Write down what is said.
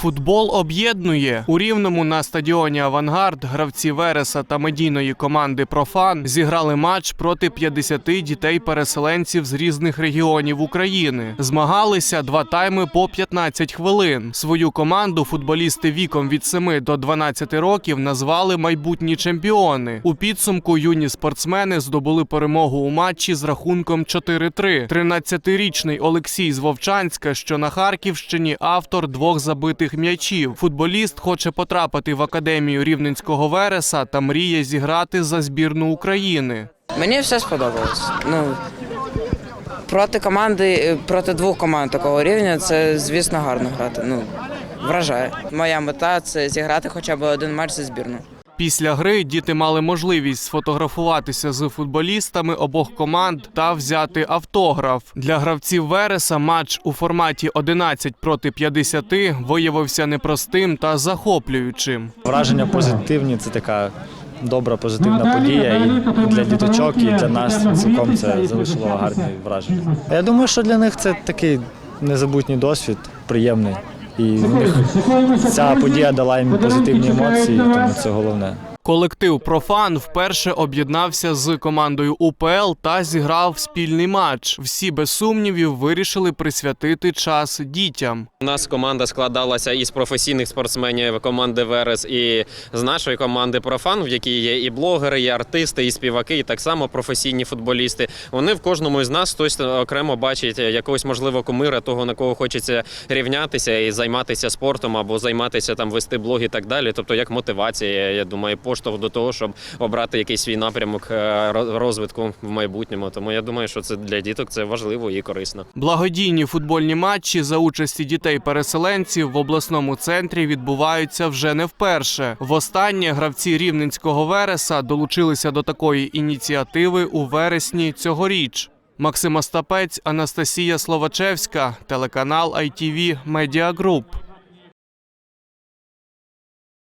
Футбол об'єднує у рівному на стадіоні Авангард. Гравці Вереса та медійної команди Профан зіграли матч проти 50 дітей-переселенців з різних регіонів України. Змагалися два тайми по 15 хвилин. Свою команду футболісти віком від 7 до 12 років назвали майбутні чемпіони. У підсумку юні спортсмени здобули перемогу у матчі з рахунком 4-3. 13-річний Олексій з Вовчанська, що на Харківщині, автор двох забитих м'ячів. Футболіст хоче потрапити в академію рівненського Вереса та мріє зіграти за збірну України. Мені все сподобалось. Ну, проти команди, е, проти двох команд такого рівня це, звісно, гарно грати. Ну, вражає. Моя мета це зіграти хоча б один матч за збірну. Після гри діти мали можливість сфотографуватися з футболістами обох команд та взяти автограф. Для гравців Вереса матч у форматі 11 проти 50 виявився непростим та захоплюючим. Враження позитивні, це така добра позитивна подія. І для діточок, і для нас цілком це залишило гарні враження. Я думаю, що для них це такий незабутній досвід, приємний. І в них ця подія дала їм позитивні емоції, тому це головне. Колектив Профан вперше об'єднався з командою УПЛ та зіграв спільний матч. Всі без сумнівів вирішили присвятити час дітям. У нас команда складалася із професійних спортсменів команди Верес і з нашої команди Профан, в якій є і блогери, і артисти, і співаки, і так само професійні футболісти. Вони в кожному із нас хтось окремо бачить якогось можливо кумира, того на кого хочеться рівнятися і займатися спортом або займатися там вести блог і так далі. Тобто як мотивація, я думаю, поштовх до того, щоб обрати якийсь свій напрямок е, розвитку в майбутньому. Тому я думаю, що це для діток це важливо і корисно. Благодійні футбольні матчі за участі дітей-переселенців в обласному центрі відбуваються вже не вперше. Востаннє гравці рівненського Вереса долучилися до такої ініціативи у вересні цьогоріч. Максим Остапець, Анастасія Словачевська, телеканал ITV Media Group.